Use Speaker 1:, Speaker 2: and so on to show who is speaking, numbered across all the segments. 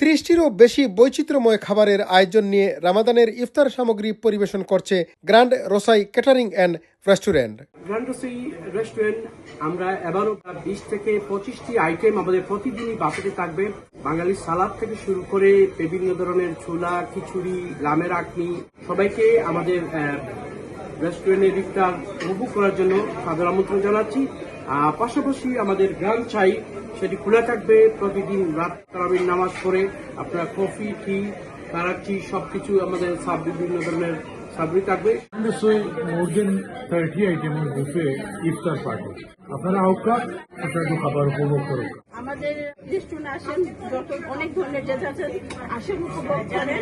Speaker 1: তিরিশটিরও বেশি বৈচিত্র্যময় খাবারের আয়োজন নিয়ে রামাদানের ইফতার সামগ্রী পরিবেশন করছে গ্র্যান্ড রোসাই ক্যাটারিং অ্যান্ড রেস্টুরেন্ট।
Speaker 2: গ্র্যান্ডসি রেস্টুরেন্ট, আমরা এবারও বিশ থেকে পঁচিশটি আইটেম আমাদের প্রতিদিনই বাসেতে থাকবে। বাঙালি সালাদ থেকে শুরু করে বিভিন্ন ধরনের ছোলা, খিচুড়ি লামের আখনি, সবাইকে আমাদের রেস্টুরেন্টের ইফতার উপভোগ করার জন্য সাদর আমন্ত্রণ জানাচ্ছি। পাশাপাশি আমাদের গ্রাম চাই সেটি খোলা থাকবে প্রতিদিন রাত তারাবির নামাজ পড়ে। আপনার কফি টি কারাচি সবকিছু আমাদের সাব বিভিন্ন ধরনের সাবরি থাকবে।
Speaker 3: মোর দেন থার্টি আইটেমের বুফে ইফতার পার্টি আপনারা আউকা সুস্বাদু খাবার উপভোগ করুন।
Speaker 4: আমাদের রেস্টুরেন্টে আসেন যত অনেক ধরনের যে আছেন আসেন উপভোগ করেন।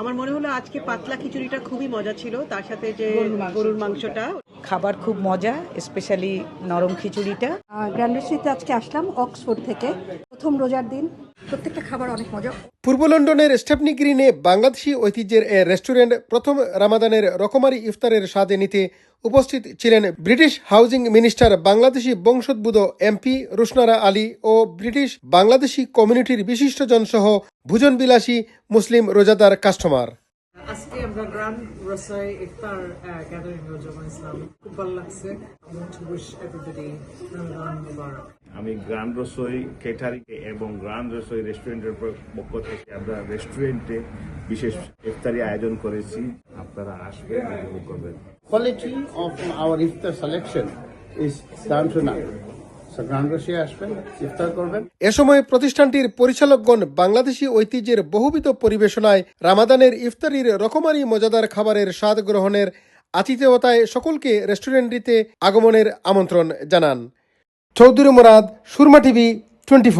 Speaker 5: আমার মনে হলো আজকে পাতলা খিচুড়িটা খুবই মজা ছিল তার সাথে যে গরুর মাংসটা।
Speaker 6: খাবার খুব মজা স্পেশালি নরম খিচুড়িটা।
Speaker 7: গ্র্যান্ড রেসিতে আজকে আসলাম অক্সফোর্ড থেকে। প্রথম রোজার দিন। প্রত্যেকটা খাবার অনেক মজা।
Speaker 1: পূর্ব লন্ডনের স্টেপনি গ্রিনে বাংলাদেশি ঐতিহ্যের এ রেস্টুরেন্ট প্রথম রামাদানের রকমারি ইফতারের স্বাদে নিতে উপস্থিত ছিলেন ব্রিটিশ হাউজিং মিনিস্টার বাংলাদেশি বংশোদ্ভূত এমপি রুশনারা আলী ও ব্রিটিশ বাংলাদেশি কমিউনিটির বিশিষ্টজন সহ ভোজনবিলাসী মুসলিম রোজাদার কাস্টমার।
Speaker 8: আজকে আমরা গ্রান্ড রসাই ইফতার গ্যাদারিং জমা ইসলাম খুব ভালো লাগছে I want to wish everybody Ramadan Mubarak.
Speaker 9: আমি গ্রান্ড রসোই কেটারিং এবং গ্রান্ড রসোই রেস্টুরেন্টের পক্ষ থেকে আমরা রেস্টুরেন্টে বিশেষ ইফতারি আয়োজন করেছি আপনারা আসবেন উপভোগ করবেন
Speaker 10: quality of our iftar selection is down to none.
Speaker 1: এ সময় প্রতিষ্ঠানটির পরিচালকগণ বাংলাদেশি ঐতিহ্যের বহুবিধ পরিবেশনায় রামাদানের ইফতারির রকমারি মজাদার খাবারের স্বাদ গ্রহণের আতিথেয়তায় সকলকে রেস্টুরেন্টটিতে আগমনের আমন্ত্রণ জানান। Chowdhury Morad, Surma TV, twenty